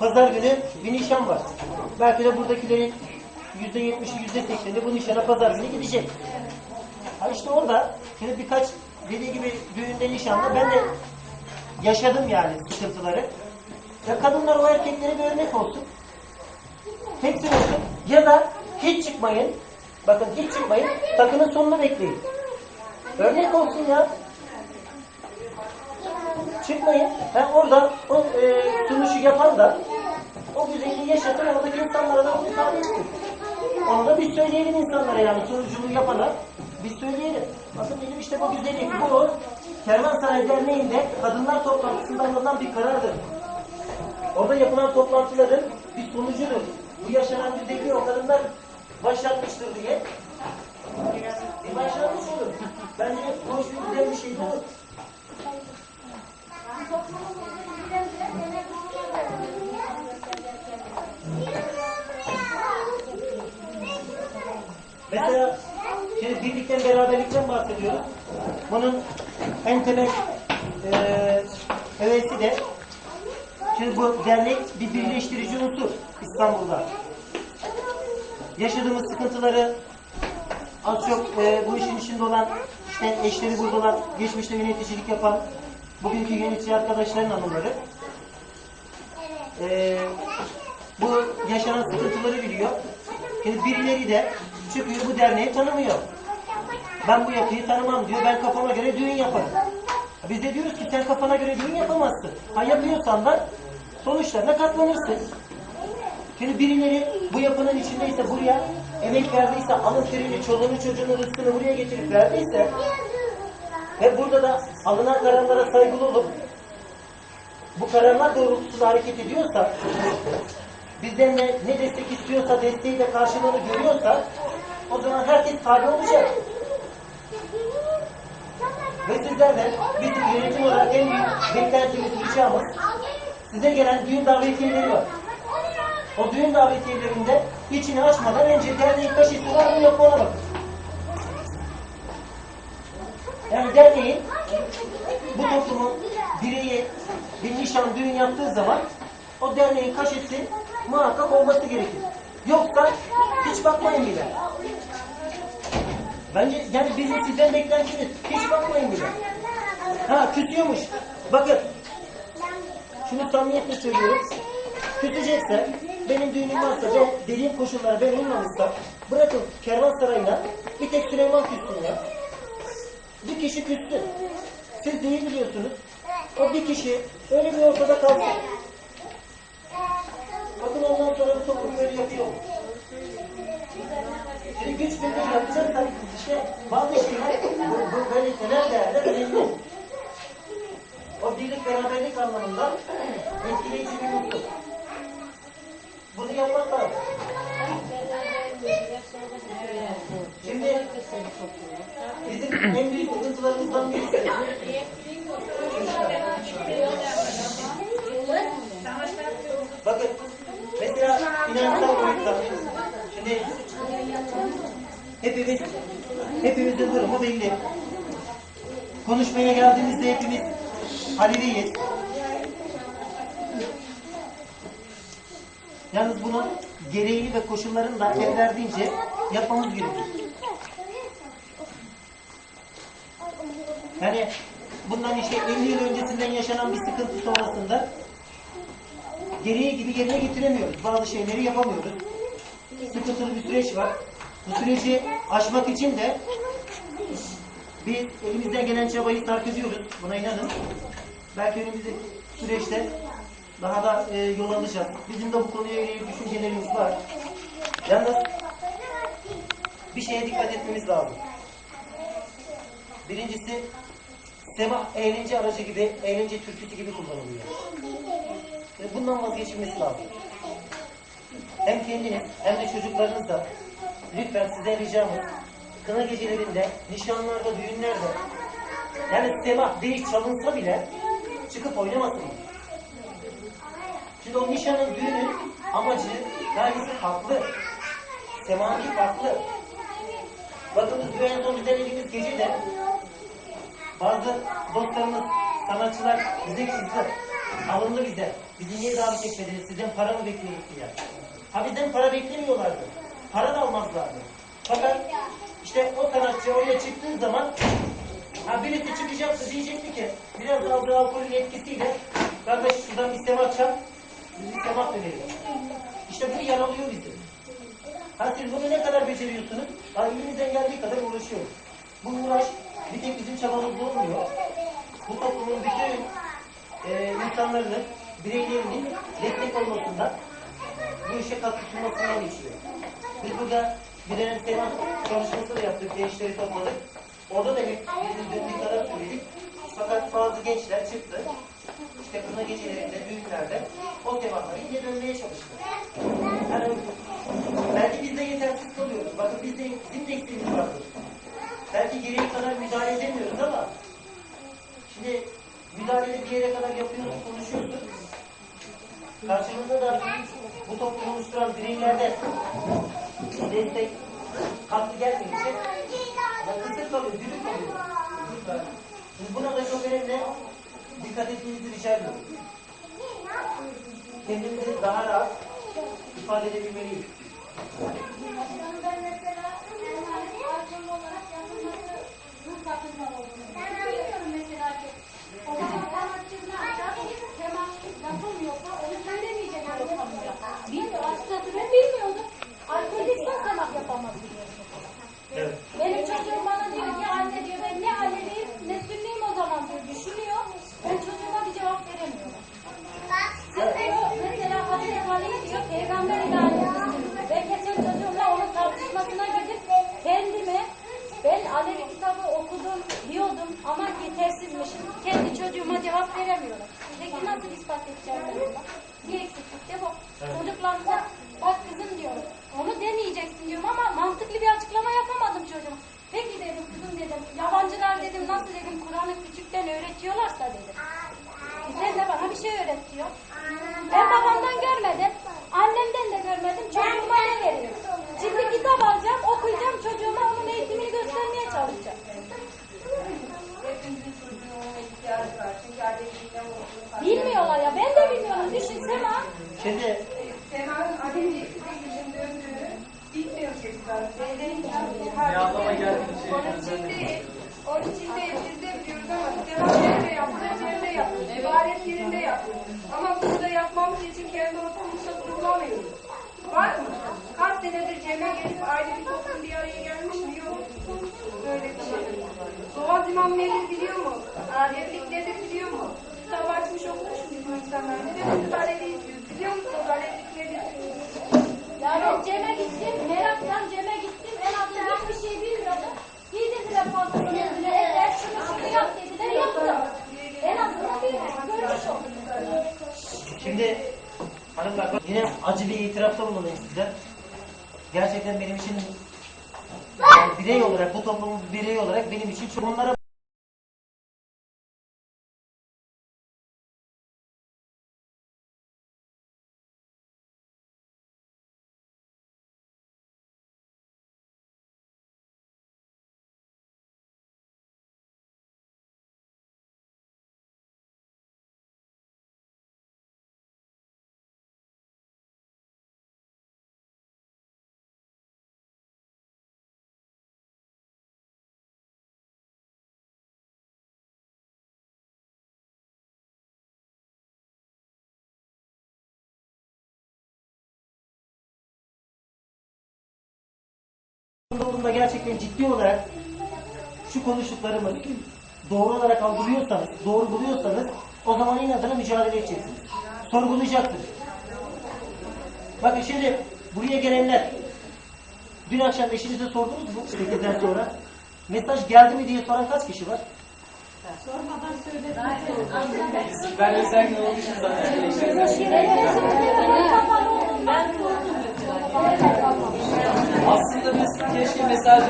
pazar günü bir nişan var. Belki de buradakilerin yüzde yetmişi, yüzde sekseni bu nişana pazar günü gidecek. Ha işte orada şimdi birkaç dediği gibi düğünde nişanda ben de yaşadım yani sıkıntıları. Ya kadınlar o erkeklere bir örnek olsun. Hepsi olsun. Ya da hiç çıkmayın. Bakın hiç çıkmayın. Takının sonunu bekleyin. Örnek olsun ya. Çıkmayın. Ben orada o e, sunuşu yapan da o güzelliği yaşatın oradaki insanlara da ifade etsin. Onu da biz söyleyelim insanlara yani sunuculuğu yapana biz söyleyelim. Bakın benim işte bu güzellik bu Kervansaray Derneği'nde kadınlar toplantısında alınan bir karardır. Orada yapılan toplantıların bir sonucudur. Bu yaşanan güzelliği o kadınlar başlatmıştır diye. Bir başlangıç olur. Bence hoş bir güzel bir şey bu. Bunun en temel eee hevesi de şimdi bu dernek bir birleştirici unsur İstanbul'da. Yaşadığımız sıkıntıları az çok eee, bu işin içinde olan işte eşleri burada olan, geçmişte yöneticilik yapan bugünkü yönetici arkadaşların hanımları eee, bu yaşanan sıkıntıları biliyor. Şimdi birileri de çıkıyor bu derneği tanımıyor. Ben bu yapıyı tanımam diyor. Ben kafama göre düğün yaparım. Biz de diyoruz ki sen kafana göre düğün yapamazsın. Ha yapıyorsan da sonuçlarına katlanırsın. Şimdi birileri bu yapının içindeyse buraya emek verdiyse, alın terini, çoluğunu, çocuğunu, rızkını buraya getirip verdiyse ve burada da alınan kararlara saygılı olup bu kararlar doğrultusunda hareket ediyorsa bizden ne, ne destek istiyorsa desteği de karşılığını görüyorsa o zaman herkes tabi olacak. Ve sizlerden bizim yönetim olarak en büyük beklentimiz, ricamız size gelen düğün davetiyeleri var. O düğün davetiyelerinde içini açmadan önce derneğin kaşesi var mı yok mu ona bakın. Yani derneğin bu toplumun bireyi bir nişan düğün yaptığı zaman o derneğin kaşesi muhakkak olması gerekir. Yoksa hiç bakmayın bile. Bence yani bizim sizden beklentimiz hiç bakmayın bile. Ha küsüyormuş. Bakın şunu samimiyetle söylüyorum. Küsecekse benim düğünüm varsa ben dediğim koşullara ben uymamışsam bırakın kervansarayına bir tek Süleyman küssün ya. Bir kişi küssün. Siz değil biliyorsunuz. O bir kişi öyle bir ortada kalsın. Bakın ondan sonra bu toplum böyle yapıyor. Şimdi güç birliği yapacaksak işte bazı şeyler bu, bu böyle temel değerler önemli. O birlik beraberlik anlamında etkileyici bir mutlu. Lazım. Şimdi bizim en büyük sıkıntılarımızdan birisi Bakın mesela finansal boyutta şimdi hepimiz hepimizin durumu belli. Konuşmaya geldiğimizde hepimiz Haliliyiz. Yalnız bunun gereğini ve koşullarını da el verdiğince yapmamız gerekir. Yani bundan işte 50 yıl öncesinden yaşanan bir sıkıntı sonrasında gereği gibi yerine getiremiyoruz. Bazı şeyleri yapamıyoruz. Sıkıntılı bir süreç var. Bu süreci aşmak için de biz elimizden gelen çabayı sarf ediyoruz. Buna inanın. Belki önümüzdeki süreçte daha da e, yol alacağız. Bizim de bu konuya ilgili düşüncelerimiz var. Yalnız bir şeye dikkat etmemiz lazım. Birincisi sema eğlence aracı gibi, eğlence türküsü gibi kullanılıyor. Ve bundan vazgeçilmesi lazım. Hem kendiniz hem de çocuklarınız da lütfen size ricamız kına gecelerinde, nişanlarda, düğünlerde yani sema değil çalınsa bile çıkıp oynamasın. Şimdi o nişanın, düğünün amacı, gayesi farklı. Semanki farklı. Bakın bu en son düzenlediğimiz gecede bazı dostlarımız, sanatçılar bize kızdı. Alındı bize. Bizi niye davet etmediniz? Sizden para mı bekliyoruz diye. Ha bizden para beklemiyorlardı. Para da almazlardı. Fakat işte o sanatçı oraya çıktığı zaman ha birisi çıkacaktı diyecekti ki biraz aldığı alkolün etkisiyle kardeş şuradan bir semak çal biz bir semak verelim. İşte bu yaralıyor bizi. Ha siz bunu ne kadar beceriyorsunuz? Ha elinizden geldiği kadar uğraşıyoruz. Bu uğraş bir tek bizim çabamızda olmuyor. Bu toplumun bütün e, insanların, bireylerinin destek olmasından, bu işe katkı sunmasından geçiyor. Biz burada bir dönem seyahat çalışması da yaptık, gençleri topladık. Orada da bir bizim döndüğü kadar söyledik. Fakat bazı gençler çıktı. İşte kına düğünlerde yine dönmeye çalıştı. Yani belki biz de yetersiz kalıyoruz. Bakın biz de, bizim de eksiğimiz vardır. Belki gereği kadar müdahale edemiyoruz ama şimdi müdahaleyi bir yere kadar yapıyoruz, konuşuyoruz. Karşımızda da bu toplumu oluşturan bireylerden destek, katkı gelmeyince kısır kalıyor, düdük kalıyor. Buna da çok önemli dikkat etmenizi rica ediyorum. Kendimizi daha rahat ifade edebilmeliyiz. Ben mesela alkol olarak yapılması bu sakınca yetersizmişim. Kendi çocuğuma cevap veremiyorum. Peki nasıl ispat edeceğim ben bunu? Bir eksiklik de bu. Çocuklarımıza bak kızım diyorum. Onu deneyeceksin diyorum ama mantıklı bir açıklama yapamadım çocuğum. Peki dedim kızım dedim. Yabancılar dedim nasıl dedim Kur'an'ı küçükten öğretiyorlarsa dedim. Sen de bana bir şey öğretiyor. Ben babamdan görmedim. Düşünsene ha. Şimdi Sema'nın anneliği size yüzün döndüğünü bilmiyor çocuklar. Beylerin geldiğini şey Onun için değil. Onun için değil. Biz de biliyoruz ama Sema yerinde yapılır, yerinde yapılır. İbadet yerinde yapılır. Ama burada yapmamız için kendi ortamımızda kurulamıyoruz. Var mı? Kaç senedir ceme gelip aile bir toplum bir araya gelmiş mi? Yok. Böyle bir şey. Doğal imam nedir biliyor mu? Alevlik nedir biliyor mu? Kitap açmış okumuş mu bizim insanlar? Ne demek biz Aleviyiz diyoruz. Biliyor musunuz Alevlik nedir? Ya ben Cem'e gittim. Meraktan Cem'e gittim. En azından hiçbir şey bilmiyordum. Giydirdiler pantolonu dediler. Eller şunu şunu yap dediler. Yaptım. En azından bir görmüş oldum. Şimdi hanımlar bak, yine acı bulunayım size. Gerçekten benim için yani birey olarak, bu toplumun bir bireyi olarak benim için çok onlara doğruluğunda gerçekten ciddi olarak şu konuştuklarımız doğru olarak algılıyorsanız, doğru buluyorsanız o zaman inadına mücadele edeceksiniz. Sorgulayacaksınız. Bakın şimdi buraya gelenler dün akşam eşinize sordunuz mu 8'den sonra? Mesaj geldi mi diye soran kaç kişi var? Ben özellikle olmuşum zaten. Ben Aslında biz keşke mesajları